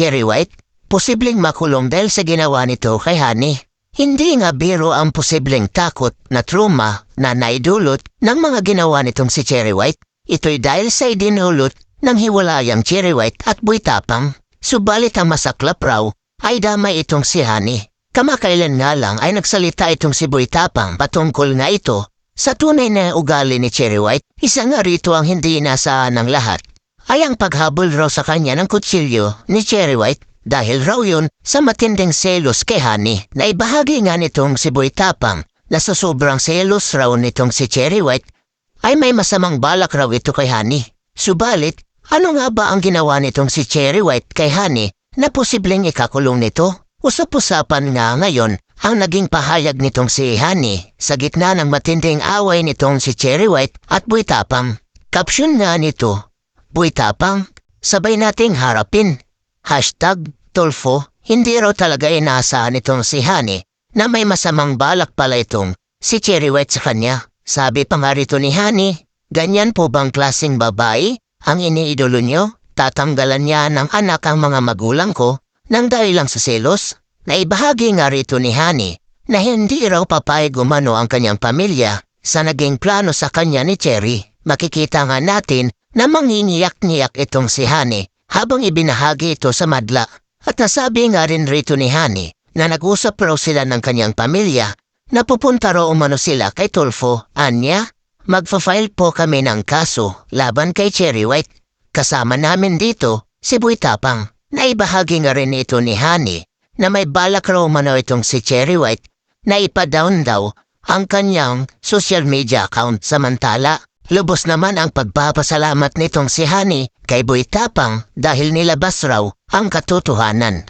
Cherry White, posibleng makulong dahil sa ginawa nito kay Honey. Hindi nga biro ang posibleng takot na trauma na naidulot ng mga ginawa nitong si Cherry White. Ito'y dahil sa idinulot ng hiwalayang Cherry White at Buitapang. Subalit ang masaklap raw ay damay itong si Honey. Kamakailan nga lang ay nagsalita itong si Buitapang patungkol nga ito sa tunay na ugali ni Cherry White. Isa nga rito ang hindi inaasahan ng lahat ay ang paghabol raw sa kanya ng kutsilyo ni Cherry White dahil raw yun sa matinding selos kay Honey na ibahagi nga nitong si Boy Tapang na sa sobrang selos raw nitong si Cherry White ay may masamang balak raw ito kay Honey. Subalit, ano nga ba ang ginawa nitong si Cherry White kay Honey na posibleng ikakulong nito? Usap-usapan nga ngayon ang naging pahayag nitong si Honey sa gitna ng matinding away nitong si Cherry White at Boy Tapang. Caption nga nito, Boy Tapang, sabay nating harapin. Hashtag Tulfo, hindi raw talaga inaasahan itong si Honey na may masamang balak pala itong si Cherry White sa kanya. Sabi pa nga rito ni Honey, ganyan po bang klaseng babae ang iniidolo nyo? Tatanggalan niya ng anak ang mga magulang ko nang dahil lang sa selos? Naibahagi nga rito ni Honey na hindi raw papayag umano ang kanyang pamilya sa naging plano sa kanya ni Cherry. Makikita nga natin na manginiyak-niyak itong si Honey habang ibinahagi ito sa madla. At nasabi nga rin rito ni Honey na nag-usap raw sila ng kanyang pamilya na pupunta raw umano sila kay Tulfo. Anya, magfa-file po kami ng kaso laban kay Cherry White. Kasama namin dito si Boy Tapang. Naibahagi nga rin ito ni Honey na may balak raw umano itong si Cherry White na ipa-down daw ang kanyang social media account samantala. Lubos naman ang pagpapasalamat nitong si Honey kay Boy Tapang dahil nilabas raw ang katotohanan.